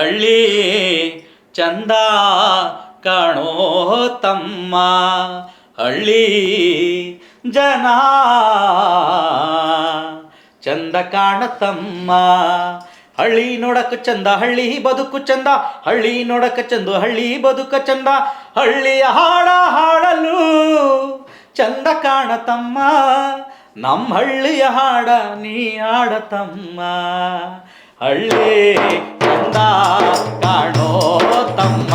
ಹಳ್ಳಿ ಚಂದ ಕಾಣೋ ತಮ್ಮ. ಹಳ್ಳಿ ಜನ ಚಂದ ಕಾಣತಮ್ಮ ಹಳ್ಳಿ ನೋಡಕ ಚಂದ, ಹಳ್ಳಿ ಬದುಕು ಚಂದ. ಹಳ್ಳಿ ನೋಡಕ ಚಂದ, ಹಳ್ಳಿ ಬದುಕ ಚಂದ. ಹಳ್ಳಿಯ ಹಾಡ ಹಾಡಲು ಚಂದ ಕಾಣತಮ್ಮ ನಮ್ಮ ಹಳ್ಳಿಯ ಹಾಡ ನೀ ಆಡತಮ್ಮ ಹಳ್ಳಿ ಚಂದ ಕಾಣೋ ತಮ್ಮ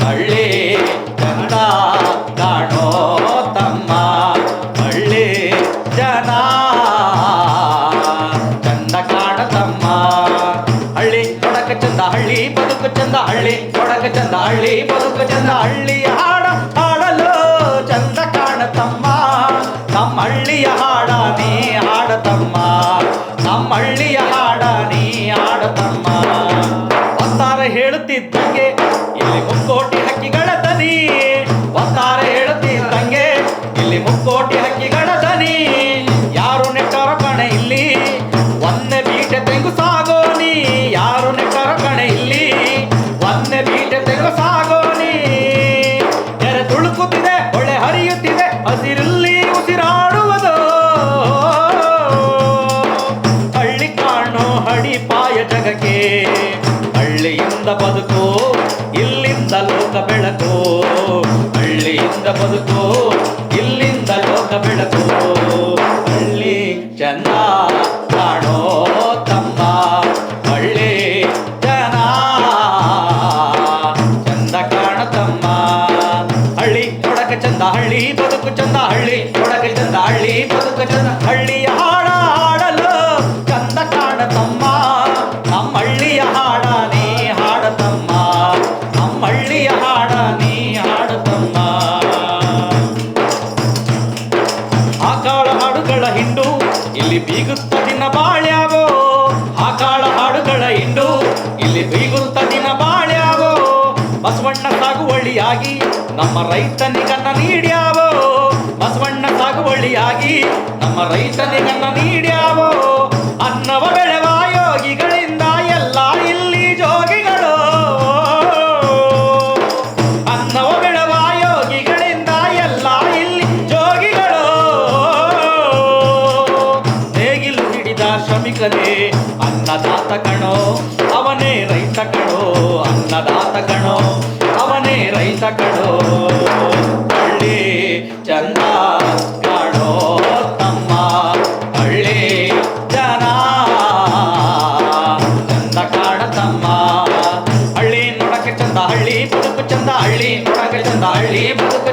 ಹಳ್ಳಿ ಚಂದ ಕಾಣೋ ತಮ್ಮ ಹಳ್ಳಿ ಜನ ಚಂದ ಕಾಣತಮ್ಮ ಹಳ್ಳಿ ನೋಡಕ ಚಂದ ಹಳ್ಳಿ ಬದುಕು ಚಂದ ಹಳ್ಳಿ ನೋಡಕ ಚಂದ ಹಳ್ಳಿ ಬದುಕು ಚಂದ ಹಳ್ಳಿ ಹಾಡ ಹಾಡಲು ಚಂದ ಕಾಣತಮ್ಮ ನಮ್ಮ ಹಳ್ಳಿಯ ಹಾಡ ನೀ ಹಾಡತಮ್ಮ ನಮ್ಮ ಹಳ್ಳಿಯ ಹಕ್ಕಿಗಳ ಒತ್ತಾರೆ ಒತ್ತಾರೆ ತಂಗೆ, ಇಲ್ಲಿ ಮುಕ್ಕೋಟಿ ಹಕ್ಕಿಗಳ ದನಿ ಯಾರು ನೆಟ್ಟರ ಕಣೆ ಇಲ್ಲಿ? ಒಂದೇ ಬೀಟೆ ತೆಂಗು ಸಾಗೋನಿ. ಯಾರು ನೆಟ್ಟರ ಕಣೆ ಇಲ್ಲಿ? ಒಂದೇ ಬೀಟೆ ತೆಂಗು ಸಾಗೋನಿ. ಎರೆ ತುಳುಕುತ್ತಿದೆ ಹೊಳೆ ಹರಿಯುತ್ತಿದೆ, ಹಸಿರಲ್ಲಿ ಉಸಿರಾಡುವುದು. ಹಳ್ಳಿ ಕಾಣೋ ಹಡಿಪಾಯ ಜಗಕ್ಕೆ, ಹಳ್ಳಿಯಿಂದ ಬದುಕು ಇಲ್ಲಿಂದ ಲೋಕ ಬೆಳಕು, ಹಳ್ಳಿಯಿಂದ ಬದುಕು, ಇಲ್ಲಿಂದ ಲೋಕ ಬೆಳಕು. ಹಳ್ಳಿ ಚಂದ ಕಾಣೋ ತಮ್ಮ ಹಳ್ಳಿ ಜನ. ಚಂದ ಕಾಣತಮ್ಮ ಹಳ್ಳಿ ನೋಡಕ ಚಂದ ಹಳ್ಳಿ, ಬದುಕು ಚಂದ ಹಳ್ಳಿ ನೋಡಕ ಚಂದ ಹಳ್ಳಿ, ಬದುಕು ಚಂದ ಹಳ್ಳಿ ಹಾಡ ಹಾಡಲು ಚಂದ ಕಾಣತಮ್ಮ ನಮ್ಮ ಹಳ್ಳಿಯ ಹಾಡ ಇಲ್ಲಿ ಬೀಗುತ್ತ ದಿನ ಬಾಳ್ಯಾವೋ? ಕಾಳ ಹಾಡುಗಳ ಇಂಡು ಇಲ್ಲಿ ಬೀಗುತ್ತ ದಿನ ಬಾಳ್ಯಾವೋ? ಬಸವಣ್ಣ ಸಾಗುವಳಿಯಾಗಿ ನಮ್ಮ ರೈತನಿಗನ್ನ ನೀಡ್ಯಾವೋ? ಬಸವಣ್ಣ ಸಾಗುವಳಿಯಾಗಿ ನಮ್ಮ ರೈತನಿಗನ್ನ ನೀಡ್ಯಾವೋ? ಅನ್ನವ ಶ್ರಮಿಕನೇ ಅನ್ನದಾತ ಕಣೋ ಅವನೇ ರೈತ ಕಣೋ ಅನ್ನದಾತ ಕಣೋ ಅವನೇ ರೈತ ಕಣೋ ಹಳ್ಳಿ ಚಂದ ಕಾಣೋ ತಮ್ಮ ಹಳ್ಳಿ ಜನ. ಚಂದ ಕಾಣತಮ್ಮ ಹಳ್ಳಿ ನೋಡಕ್ಕೆ ಚಂದ, ಹಳ್ಳಿ ಬದುಕು ಚಂದ, ಹಳ್ಳಿ ನೋಡಕ್ಕೆ ಚಂದ, ಹಳ್ಳಿ ಬದುಕು